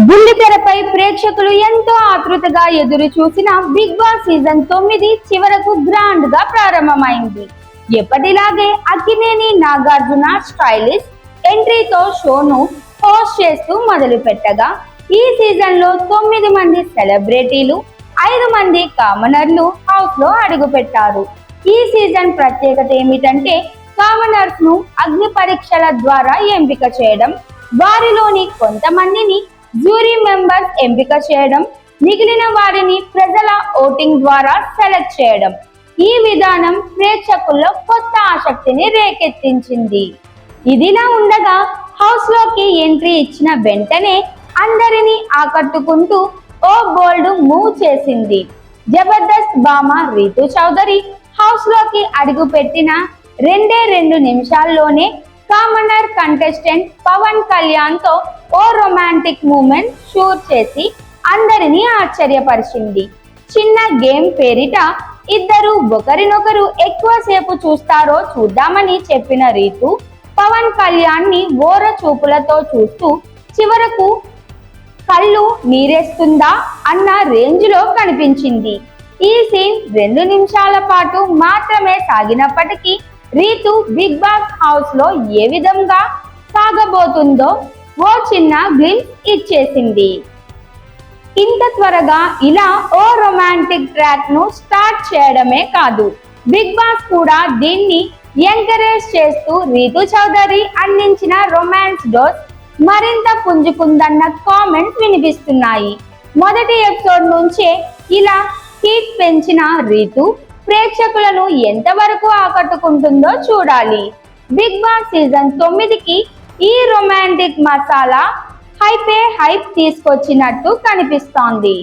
ప్రేక్షకులు ఎంతో ఆతృతగా ఎదురు చూసిన బిగ్ బాస్ సీజన్ తొమ్మిది చివరకు గ్రాండ్గా ప్రారంభమైంది. ఎప్పటిలాగే అక్కినేని నాగార్జున స్టైలిష్ ఎంట్రీతో షోను హోస్ట్ చేస్తూ మొదలు పెట్టగా ఈ సీజన్లో తొమ్మిది మంది సెలబ్రిటీలు ఐదు మంది కామనర్లు హౌస్లో అడుగు పెట్టారు ఈ సీజన్ ప్రత్యేకత ఏమిటంటే కామనర్స్ను అగ్ని పరీక్షల ద్వారా ఎంపిక చేయడం. వారిలోని కొంతమందిని జ్యూరీ మెంబర్స్ ఎంపిక చేయడం మిగిలిన వారిని ప్రజల ఓటింగ్ ద్వారా సెలెక్ట్ చేయడం. ఈ విధానం ప్రేక్షకుల్లో కొత్త ఆసక్తిని రేకెత్తించింది. ఇదిలా ఉండగా హౌస్లోకి ఎంట్రీ ఇచ్చిన వెంటనే అందరినీ ఆకట్టుకుంటూ ఓ బోల్డ్ మూవ్ చేసింది. జబర్దస్త్ బామ రీతు చౌదరి హౌస్లోకి అడుగు పెట్టిన రెండే రెండు నిమిషాల్లోనే కామనర్ కంటెస్టెంట్ పవన్ కళ్యాణ్తో ఓ రొమాంటిక్ మూమెంట్ షూర్ చేసి అందరినీ ఆశ్చర్యపరిచింది. చిన్న గేమ్ పేరిట ఇద్దరు ఒకరినొకరు ఎక్కువసేపు చూస్తారో చూద్దామని చెప్పిన రీతు పవన్ కళ్యాణ్ని ఓర చూపులతో చూస్తూ చివరకు కళ్ళు నీరేస్తుందా అన్న రేంజ్లో కనిపించింది. ఈ సీన్ రెండు నిమిషాల పాటు మాత్రమే సాగినప్పటికీ రీతు బిగ్ బాస్ హౌస్లో ఏ విధంగా సాగబోతుందో ఓ చిన్న గ్లిమ్స్ ఇచ్చేసింది. ఇంత త్వరగా ఇలా ఓ రొమాంటిక్ ట్రాక్ను స్టార్ట్ చేయడమే కాదు బిగ్ బాస్ కూడా దీన్ని ఎంకరేజ్ చేస్తూ రీతు చౌదరి అందించిన రొమాన్స్ డోస్ మరింత పుంజుకుందన్న కామెంట్స్ వినిపిస్తున్నాయి. మొదటి ఎపిసోడ్ నుంచే ఇలా హీట్ పెంచిన రీతు ప్రేక్షకులను ఎంతవరకు ఆకట్టుకుంటుందో చూడాలి. బిగ్ బాస్ సీజన్ తొమ్మిదికి ఈ రొమాంటిక్ మసాలా హైపే హైప్ తీసుకొచ్చినట్టు కనిపిస్తోంది.